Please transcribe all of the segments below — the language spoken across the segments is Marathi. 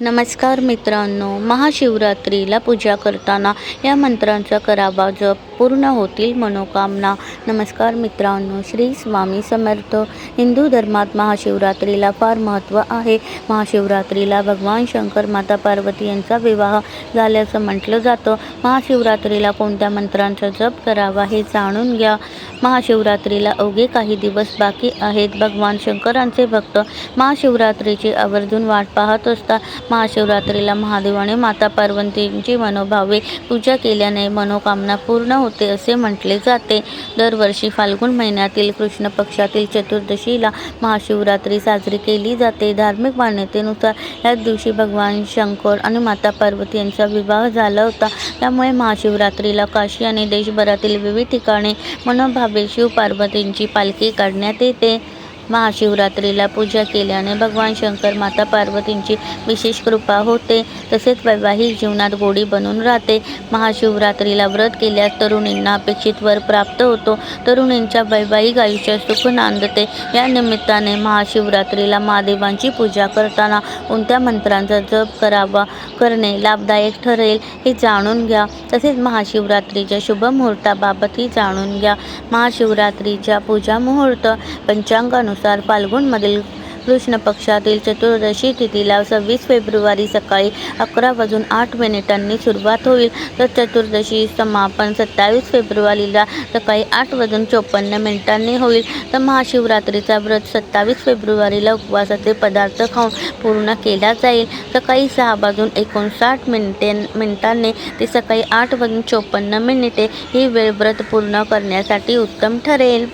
नमस्कार मित्रांनो महाशिवरात्रीला पूजा करताना या मंत्रांचा करावा जप पूर्ण होतील मनोकामना. नमस्कार मित्रांनो श्री स्वामी समर्थ. हिंदू धर्मात महाशिवरात्रीला फार महत्त्व आहे. महाशिवरात्रीला भगवान शंकर माता पार्वती यांचा विवाह झाल्याचं म्हटलं जातं. महाशिवरात्रीला कोणत्या मंत्रांचा जप करावा हे जाणून घ्या. महाशिवरात्रीला अवघे काही दिवस बाकी आहेत. भगवान शंकरांचे भक्त महाशिवरात्रीची आवर्जून वाट पाहत असतात. महाशिवरात्रीला महादेवाने माता पार्वतींची मनोभावे पूजा केल्याने मनोकामना पूर्ण हो होते असे म्हटले जाते. दरवर्षी फाल्गुन महिन्यातील कृष्ण पक्षातील चतुर्दशीला महाशिवरात्री साजरी केली जाते. धार्मिक मान्यतेनुसार याच दिवशी भगवान शंकर आणि माता पार्वती यांचा विवाह झाला होता. त्यामुळे महाशिवरात्रीला काशी आणि देशभरातील विविध ठिकाणी मनोभावे शिव पार्वतींची पालखी काढण्यात येते. महाशिवरात्रीला पूजा केल्याने भगवान शंकर माता पार्वतींची विशेष कृपा होते. तसेच वैवाहिक जीवनात गोडी बनून राहते. महाशिवरात्रीला व्रत केल्यास तरुणींना अपेक्षित वर प्राप्त होतो. तरुणींच्या वैवाहिक आयुष्यात सुख नांदते. या निमित्ताने महाशिवरात्रीला महादेवांची पूजा करताना कोणत्या मंत्रांचा जप करावा करणे लाभदायक ठरेल हे जाणून घ्या. तसेच महाशिवरात्रीच्या शुभ मुहूर्ताबाबतही जाणून घ्या. महाशिवरात्रीच्या पूजा मुहूर्त पंचांगानुसार फाल्गुनमधील कृष्ण पक्षातील चतुर्दशी तिथीला सव्वीस फेब्रुवारी सकाळी अकरा वाजून आठ मिनिटांनी सुरुवात होईल. तर चतुर्दशी समापन सत्तावीस फेब्रुवारीला सकाळी आठ वाजून चोपन्न मिनिटांनी होईल. तर महाशिवरात्रीचा व्रत सत्तावीस फेब्रुवारीला उपवासाचे पदार्थ खाऊन पूर्ण केला जाईल. सकाळी सहा वाजून एकोणसाठ मिनिटे मिनिटांनी ते सकाळी आठ वाजून चोपन्न मिनिटे ही वेळ व्रत पूर्ण करण्यासाठी उत्तम ठरेल.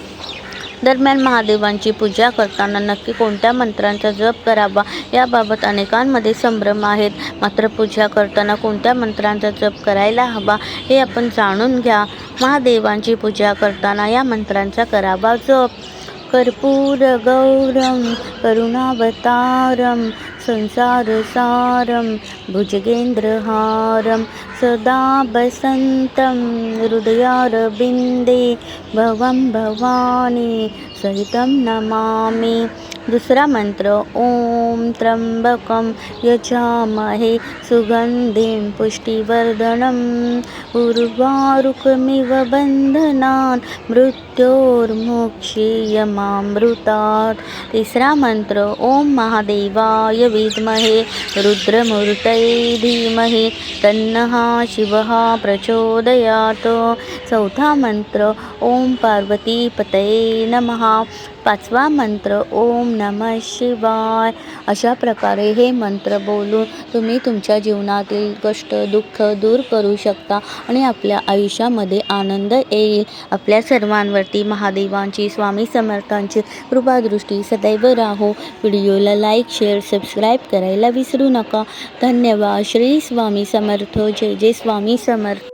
दरम्यान महादेवांची पूजा करताना नक्की कोणत्या मंत्रांचा जप करावा याबाबत अनेकांमध्ये संभ्रम आहेत. मात्र पूजा करताना कोणत्या मंत्रांचा जप करायला हवा हे आपण जाणून घ्या. महादेवांची पूजा करताना या मंत्रांचा करावा जप. कर्पूरगौरं करुणावतारं संसारसारं भुजगेन्द्रहारं सदा बसन्तं हृदयारबिन्दे भवं भवानी सहितं नमामि। दुसरा मंत्र ओम त्र्यंबकम यजामहे सुगंधिं पुष्टिवर्धनम् उर्वारुकमिव बंधनान् मृत्योर्मोक्षीयमामृतात्। तिसरा मंत्र ओम महादेवाय विद्महे रुद्रमूर्तये धीमहि तन्नः शिवः प्रचोदयात्। चौथा मंत्र ओम पार्वतीपतये नमः। पाचवा मंत्र ओम नमः शिवाय. अशा प्रकारे हे मंत्र बोलून तुम्ही तुमच्या जीवनातील कष्ट दुःख दूर करू शकता आणि आपल्या आयुष्यामध्ये आनंद येईल. आपल्या सर्वांवरती महादेवांची स्वामी समर्थांची कृपादृष्टी सदैव राहो. व्हिडिओला लाईक शेअर सबस्क्राईब करायला विसरू नका. धन्यवाद. श्री स्वामी समर्थ. जय जय स्वामी समर्थ.